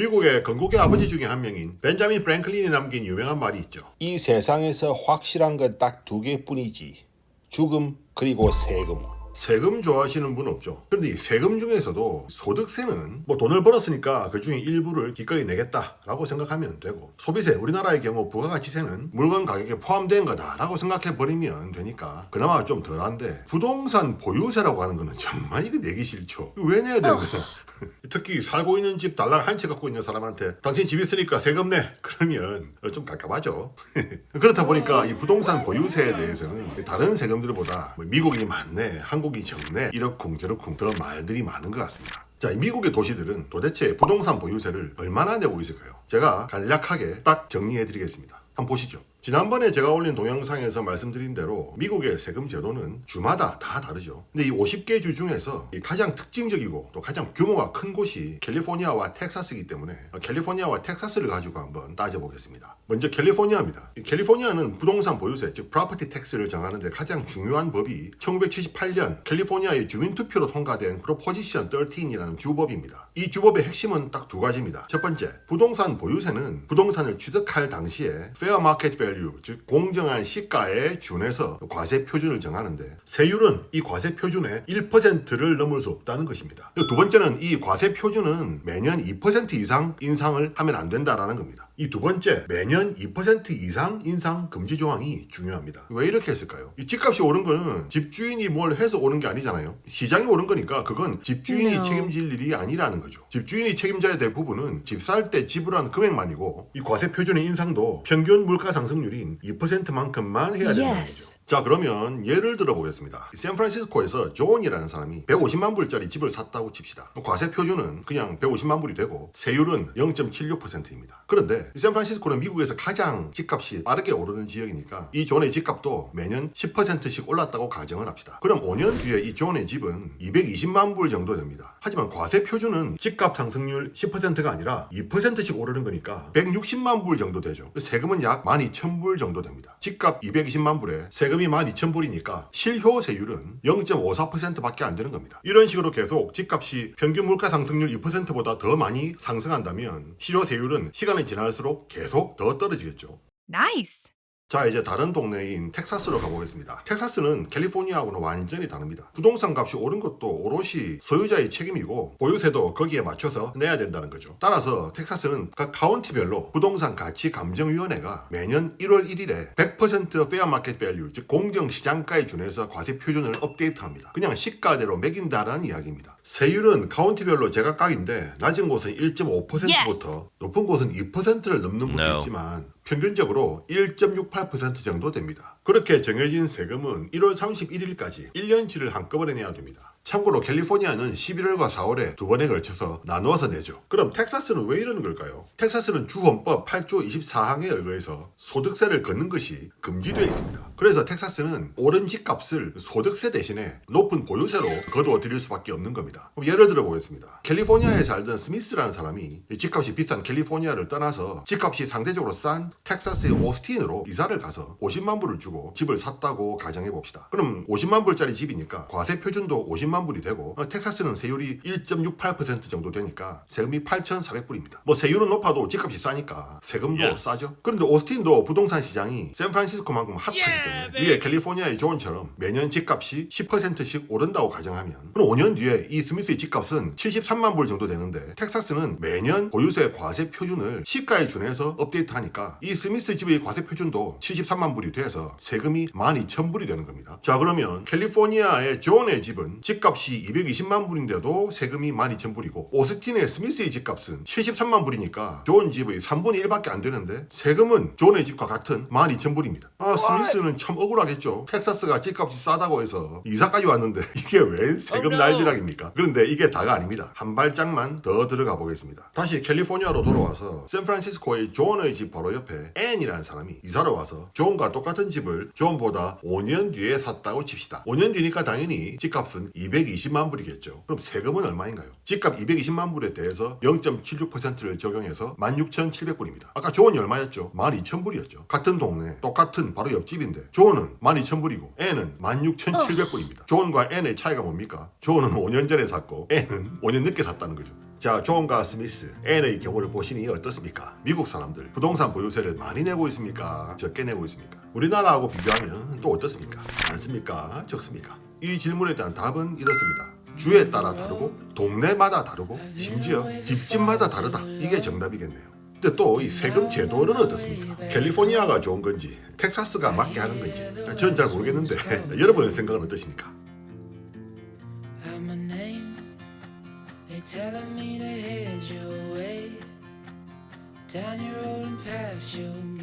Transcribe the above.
미국의 건국의 아버지 중에 한 명인 벤자민 프랭클린이 남긴 유명한 말이 있죠. 이 세상에서 확실한 건 딱 두 개뿐이지. 죽음 그리고 세금. 세금 좋아하시는 분 없죠. 그런데 이 세금 중에서도 소득세는 뭐 돈을 벌었으니까 그 중에 일부를 기꺼이 내겠다라고 생각하면 되고 소비세 우리나라의 경우 부가가치세는 물건 가격에 포함된 거다라고 생각해 버리면 되니까 그나마 좀 덜한데 부동산 보유세라고 하는 거는 정말 이거 내기 싫죠. 이거 왜 내야 되는 거야? 특히 살고 있는 집 달랑 한 채 갖고 있는 사람한테 당신 집 있으니까 세금 내 그러면 좀 깝깝하죠. 그렇다 보니까 이 부동산 보유세에 대해서는 다른 세금들보다 뭐 미국이 많네, 한국 이 적네 이러쿵 저러쿵 더 말들이 많은 것 같습니다. 자, 이 미국의 도시들은 도대체 부동산 보유세를 얼마나 내고 있을까요? 제가 간략하게 딱 정리해 드리겠습니다. 한번 보시죠. 지난번에 제가 올린 동영상에서 말씀드린 대로 미국의 세금 제도는 주마다 다 다르죠. 근데 이 50개 주 중에서 이 가장 특징적이고 또 가장 규모가 큰 곳이 캘리포니아와 텍사스이기 때문에 캘리포니아와 텍사스를 가지고 한번 따져보겠습니다. 먼저 캘리포니아입니다. 이 캘리포니아는 부동산 보유세, 즉 프로퍼티 텍스를 정하는 데 가장 중요한 법이 1978년 캘리포니아의 주민투표로 통과된 프로포지션 13이라는 주법입니다. 이 주법의 핵심은 딱 두 가지입니다. 첫 번째, 부동산 보유세는 부동산을 취득할 당시에 fair market value, 즉 공정한 시가에 준해서 과세 표준을 정하는데 세율은 이 과세 표준의 1%를 넘을 수 없다는 것입니다. 두 번째는 이 과세 표준은 매년 2% 이상 인상을 하면 안 된다라는 겁니다. 이 두 번째, 매년 2% 이상 인상 금지 조항이 중요합니다. 왜 이렇게 했을까요? 이 집값이 오른 거는 집주인이 뭘 해서 오른 게 아니잖아요. 시장이 오른 거니까 그건 집주인이 No. 책임질 일이 아니라는 거죠. 집주인이 책임져야 될 부분은 집 살 때 지불한 금액만이고 이 과세 표준의 인상도 평균 물가 상승률인 2%만큼만 해야 Yes. 거죠. 자 그러면 예를 들어 보겠습니다. 샌프란시스코에서 존이라는 사람이 150만 불짜리 집을 샀다고 칩시다. 과세 표준은 그냥 150만 불이 되고 세율은 0.76%입니다. 그런데 이 샌프란시스코는 미국에서 가장 집값이 빠르게 오르는 지역이니까 이 존의 집값도 매년 10%씩 올랐다고 가정을 합시다. 그럼 5년 뒤에 이 존의 집은 220만 불 정도 됩니다. 하지만 과세 표준은 집값 상승률 10%가 아니라 2%씩 오르는 거니까 160만 불 정도 되죠. 세금은 약 12,000불 정도 됩니다. 집값 220만 불에 세금 이 12,000불이니까 실효 세율은 0.54%밖에 안 되는 겁니다. 이런 식으로 계속 집값이 평균 물가 상승률 2%보다 더 많이 상승한다면 실효 세율은 시간이 지날수록 계속 더 떨어지겠죠. Nice. 자 이제 다른 동네인 텍사스로 가보겠습니다. 텍사스는 캘리포니아하고는 완전히 다릅니다. 부동산 값이 오른 것도 오롯이 소유자의 책임이고 보유세도 거기에 맞춰서 내야 된다는 거죠. 따라서 텍사스는 각 카운티별로 부동산 가치 감정위원회가 매년 1월 1일에 100% 페어 마켓 밸류 즉 공정 시장가에 준해서 과세 표준을 업데이트합니다. 그냥 시가대로 매긴다라는 이야기입니다. 세율은 카운티별로 제각각인데 낮은 곳은 1.5%부터 높은 곳은 2%를 넘는 곳도 No. 있지만 평균적으로 1.68% 정도 됩니다. 그렇게 정해진 세금은 1월 31일까지 1년치를 한꺼번에 내야 됩니다. 참고로 캘리포니아는 11월과 4월에 두 번에 걸쳐서 나누어서 내죠. 그럼 텍사스는 왜 이러는 걸까요? 텍사스는 주헌법 8조 24항에 의거해서 소득세를 걷는 것이 금지되어 있습니다. 그래서 텍사스는 오른 집값을 소득세 대신에 높은 보유세로 거두어 드릴 수밖에 없는 겁니다. 예를 들어 보겠습니다. 캘리포니아에 살던 스미스라는 사람이 이 집값이 비싼 캘리포니아를 떠나서 집값이 상대적으로 싼 텍사스의 오스틴으로 이사를 가서 50만 불을 주고 집을 샀다고 가정해 봅시다. 그럼 50만 불짜리 집이니까 과세 표준도 50만 불이 되고 어, 텍사스는 세율이 1.68% 정도 되니까 세금이 8,400불입니다. 뭐 세율은 높아도 집값이 싸니까 세금도 Yes. 싸죠. 그런데 오스틴도 부동산 시장이 샌프란시스코만큼 핫하기 때문에 위에 캘리포니아의 존처럼 매년 집값이 10%씩 오른다고 가정하면 그럼 5년 뒤에 이 스미스의 집값은 73만 불 정도 되는데 텍사스는 매년 보유세 과세 표준을 시가에 준해서 업데이트하니까 이 스미스 집의 과세 표준도 73만 불이 돼서 세금이 12,000불이 되는 겁니다. 자 그러면 캘리포니아의 존의 집은 집값이 220만 불인데도 세금이 12,000불이고 오스틴의 스미스의 집값은 73만 불이니까 존 집의 3분의 1밖에 안 되는데 세금은 존의 집과 같은 12,000불입니다. 아 스미스는 참 억울하겠죠. 텍사스가 집값이 싸다고 해서 이사까지 왔는데 이게 왜 세금 Oh. 날벼락입니까? 그런데 이게 다가 아닙니다. 한 발짝만 더 들어가 보겠습니다. 다시 캘리포니아로 돌아와서 샌프란시스코의 존의 집 바로 옆에 앤이라는 사람이 이사를 와서 존과 똑같은 집을 존보다 5년 뒤에 샀다고 칩시다. 5년 뒤니까 당연히 집값은 220만 불이겠죠. 그럼 세금은 얼마인가요? 집값 220만 불에 대해서 0.76%를 적용해서 16,700불입니다. 아까 존이 얼마였죠? 12,000불이었죠. 같은 동네, 똑같은 바로 옆집인데 존은 12,000불이고 앤은 16,700불입니다. 존과 앤의 차이가 뭡니까? 존은 5년 전에 샀고 앤은 5년 늦게 샀다는 거죠. 자, 존과 스미스, 앤의 경우를 보시니 어떻습니까? 미국 사람들 부동산 보유세를 많이 내고 있습니까? 적게 내고 있습니까? 우리나라하고 비교하면 또 어떻습니까? 많습니까? 적습니까? 이 질문에 대한 답은 이렇습니다. 주에 따라 다르고 동네마다 다르고 심지어 집집마다 다르다. 이게 정답이겠네요. 근데 또 이 세금 제도는 어떻습니까? 캘리포니아가 좋은 건지 텍사스가 맞게 하는 건지 전 잘 모르겠는데 여러분의 생각은 어떠십니까? Telling.